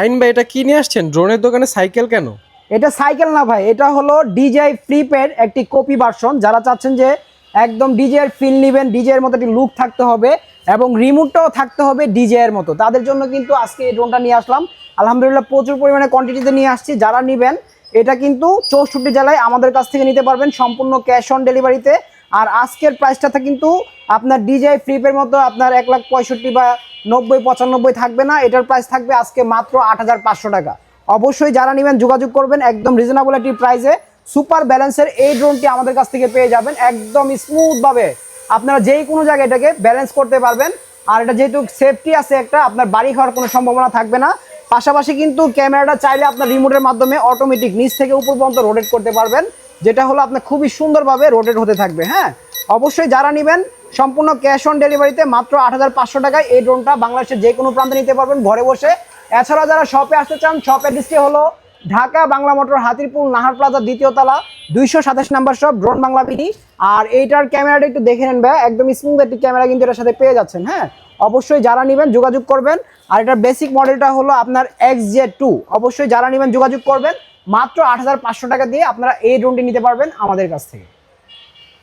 আইন ভাই, এটা কি নিয়ে আসছেন? ড্রোনের দোকানে সাইকেল কেন? এটা সাইকেল না ভাই, এটা হলো ডিজে ফ্লিপের একটি কপি ভার্সন যারা চাচ্ছেন যে একদম ডিজে ফিল নেবেন ডিজে মতো একটি লুক থাকতে হবে এবং রিমোটটাও থাকতে হবে ডিজে এর মতো। তাদের জন্য কিন্তু আজকে এই ড্রোনটা নিয়ে আসলাম। আলহামদুলিল্লাহ, প্রচুর পরিমাণে কোয়ান্টিটিতে নিয়ে আসছি। যারা নেবেন, এটা কিন্তু চৌষট্টি জেলায় আমাদের কাছ থেকে নিতে পারবেন সম্পূর্ণ ক্যাশ অন ডেলিভারিতে আর আজকের প্রাইসটা কিন্তু আপনার ডিজে ফ্লিপের মতো আপনার এক লাখ পঁয়ষট্টি বা নব্বই, পঁচানব্বই থাকবে না, এটার প্রাইস থাকবে আজকে মাত্র আট হাজার পাঁচশো টাকা। অবশ্যই যারা নেবেন যোগাযোগ করবেন, একদম রিজনেবল একটি প্রাইসে সুপার ব্যালেন্সের এই ড্রোনটি আমাদের কাছ থেকে পেয়ে যাবেন, একদম স্মুথভাবে আপনারা যেই কোনো জায়গায় এটাকে ব্যালেন্স করতে পারবেন। আর এটা যেহেতু সেফটি আছে একটা, আপনার বাড়ি হওয়ার কোনো সম্ভাবনা থাকবে না। পাশাপাশি কিন্তু ক্যামেরাটা চাইলে আপনার রিমোটের মাধ্যমে অটোমেটিক নিচ থেকে উপর পর্যন্ত রোটেট করতে পারবেন, যেটা হলো আপনার খুবই সুন্দরভাবে রোটেট হতে থাকবে হ্যাঁ? অবশ্যই যারা নেবেন, সম্পূর্ণ ক্যাশ অন ডেলিভারিতে মাত্র আট হাজার পাঁচশো টাকায় এই ড্রোনটা বাংলাদেশের যে কোনো প্রান্তে নিতে পারবেন ঘরে বসে। এছাড়া যারা শপে আসতে চান শপের ডিস্ট্রি হলো ঢাকা বাংলা মোটর হাতিরপুল নাহার প্লাজা দ্বিতীয় তলা, দুইশো সাতাশ number shop drone Bangla BD আর এইটার ক্যামেরাটা একটু দেখে নেন ভাই, একদম স্মুথ একটি ক্যামেরা কিন্তু এটার সাথে পেয়ে যাচ্ছেন হ্যাঁ? অবশ্যই যারা নেবেন, যোগাযোগ করবেন। আর এটার বেসিক মডেলটা হলো আপনার এক্স জে টু অবশ্যই যারা নেবেন, যোগাযোগ করবেন। মাত্র আট হাজার পাঁচশো টাকা দিয়ে আপনারা এই ড্রোনটি নিতে পারবেন আমাদের কাছ থেকে।